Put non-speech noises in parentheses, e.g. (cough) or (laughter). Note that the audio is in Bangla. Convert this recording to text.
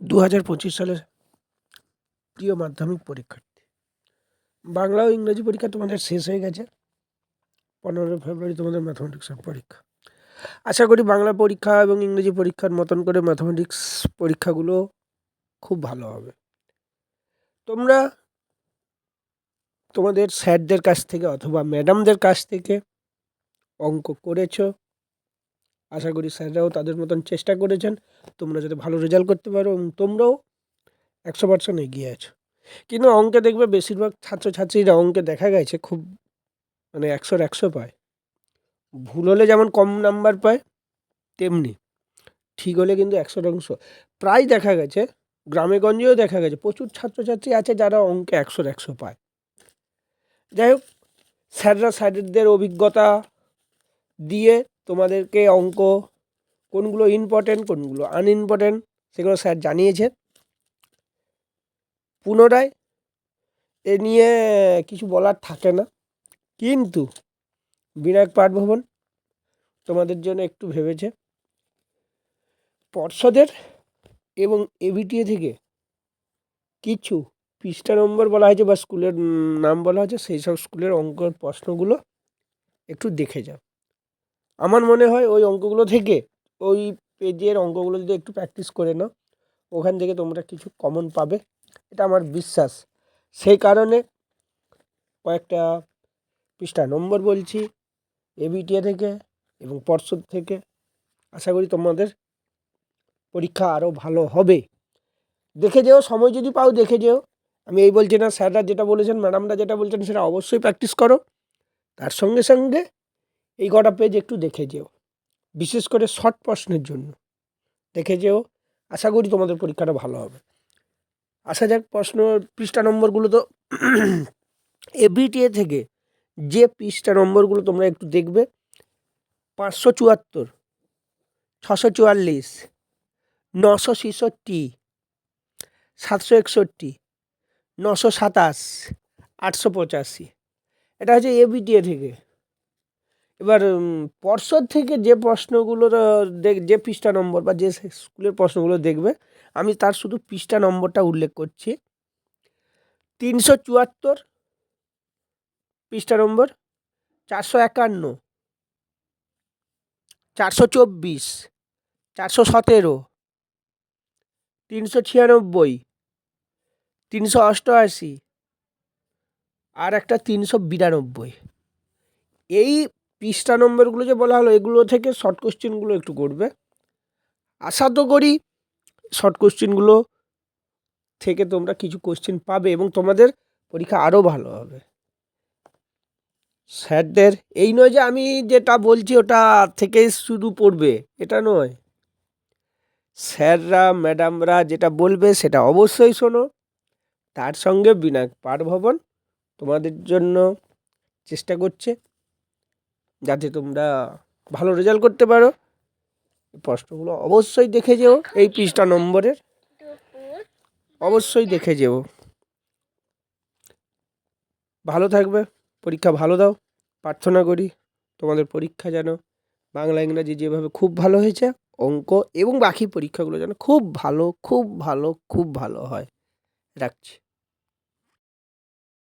দু হাজার পঁচিশ সালের প্রিয় মাধ্যমিক পরীক্ষার্থী। বাংলা ও ইংরেজি পরীক্ষা তোমাদের শেষ হয়ে গেছে। পনেরোই ফেব্রুয়ারি তোমাদের ম্যাথামেটিক্সের পরীক্ষা। আশা করি বাংলা পরীক্ষা এবং ইংরেজি পরীক্ষার মতন করে ম্যাথামেটিক্স পরীক্ষাগুলো খুব ভালো হবে। তোমরা তোমাদের স্যারদের কাছ থেকে অথবা ম্যাডামদের কাছ থেকে অঙ্ক করেছ। আশা করি স্যাররাও তাদের মতন চেষ্টা করেছেন। তোমরা যাতে ভালো রেজাল্ট করতে পারো এবং তোমরাও একশো পার্সেন্ট এগিয়ে আছো। কিন্তু অঙ্কে দেখবে বেশিরভাগ ছাত্রছাত্রীরা অঙ্কে দেখা গেছে খুব মানে একশোর একশো পায়। ভুল হলে যেমন কম নাম্বার পায়, তেমনি ঠিক হলে কিন্তু একশো অংশ। প্রায় দেখা গেছে, গ্রামে গঞ্জেও দেখা গেছে, প্রচুর ছাত্রছাত্রী আছে যারা অঙ্কে একশোর একশো পায়। যাই হোক, স্যাররা স্যারদের অভিজ্ঞতা দিয়ে তোমাদেরকে অঙ্ক, কোনগুলো ইম্পর্টেন্ট কোনগুলো আনইম্পর্টেন্ট সেগুলো স্যার জানিয়েছে। পুনরায় এ নিয়ে কিছু বলার থাকে না, কিন্তু বিনায়ক পাঠ ভবন তোমাদের জন্য একটু ভেবেছে। পর্ষদের এবং এবিটিএ থেকে কিছু পৃষ্ঠা নম্বর বলা হয়েছে বা স্কুলের নাম বলা হয়েছে, সেই সব স্কুলের অঙ্কের প্রশ্নগুলো একটু দেখে যাও। আমার মনে হয় ওই অঙ্কগুলো থেকে, ওই পেজের অঙ্কগুলো যদি একটু প্র্যাকটিস করে নাও, ওখান থেকে তোমরা কিছু কমন পাবে। এটা আমার বিশ্বাস। সেই কারণে কয়েকটা পৃষ্ঠা, নম্বর বলছি এবিটিএ থেকে এবং পর্ষদ থেকে। আশা করি তোমাদের পরীক্ষা আরও ভালো হবে। দেখে যেও, সময় যদি পাও দেখে যেও। আমি এই বলছি না, স্যাররা যেটা বলেছেন, ম্যাডামরা যেটা বলছেন, সেটা অবশ্যই প্র্যাকটিস করো। তার সঙ্গে সঙ্গে এই কটা পেজ একটু দেখে যেও। বিশেষ করে শর্ট প্রশ্নের জন্য। দেখে যেও, আশা করি তোমাদের পরীক্ষাটা ভালো হবে। আসা যাক প্রশ্ন, পৃষ্ঠা নম্বরগুলো তো (clears throat) এবিটিএ থেকে যে পৃষ্ঠা নম্বরগুলো তোমরা একটু দেখবে, পাঁচশো চুয়াত্তর, ছশো চুয়াল্লিশ, নশো ছেষট্টি, সাতশো একষট্টি, নশো সাতাশ, আটশো পঁচাশি। এটা হচ্ছে এবিটিএ থেকে। এবার পর্ষদ থেকে যে প্রশ্নগুলো দেখ, যে পৃষ্ঠা নম্বর বা যে স্কুলের প্রশ্নগুলো দেখবে, আমি তার শুধু পৃষ্ঠা নম্বরটা উল্লেখ করছি। তিনশো চুয়াত্তর, পৃষ্ঠা নম্বর, চারশো একান্ন, চারশো চব্বিশ, চারশো সতেরো, তিনশো ছিয়ানব্বই, তিনশো অষ্টআশি, আর একটা তিনশো বিরানব্বই। এই পৃষ্ঠা নম্বরগুলো যে বলা হলো, এগুলো থেকে শর্ট কোশ্চেনগুলো একটু করবে। আশা তো করি শর্ট কোশ্চেনগুলো থেকে তোমরা কিছু কোশ্চেন পাবে এবং তোমাদের পরীক্ষা আরও ভালো হবে। স্যারদের, এই নয় যে আমি যেটা বলছি ওটা থেকে শুধু পড়বে এটা নয়। স্যাররা, ম্যাডামরা যেটা বলবে সেটা অবশ্যই শোনো। তার সঙ্গে বিনায়ক পাঠ ভবন তোমাদের জন্য চেষ্টা করছে। যাতে তোমরা ভালো রেজাল্ট করতে পারো। প্রশ্নগুলো অবশ্যই দেখে যেও, এই পৃষ্ঠা নম্বরের। অবশ্যই দেখে যেও। ভালো থাকবে, পরীক্ষা ভালো দাও। প্রার্থনা করি তোমাদের পরীক্ষা যেন বাংলা, ইংরাজি যেভাবে খুব ভালো হয়েছে, অঙ্ক এবং বাকি পরীক্ষাগুলো যেন খুব ভালো খুব ভালো খুব ভালো হয়। রাখছি।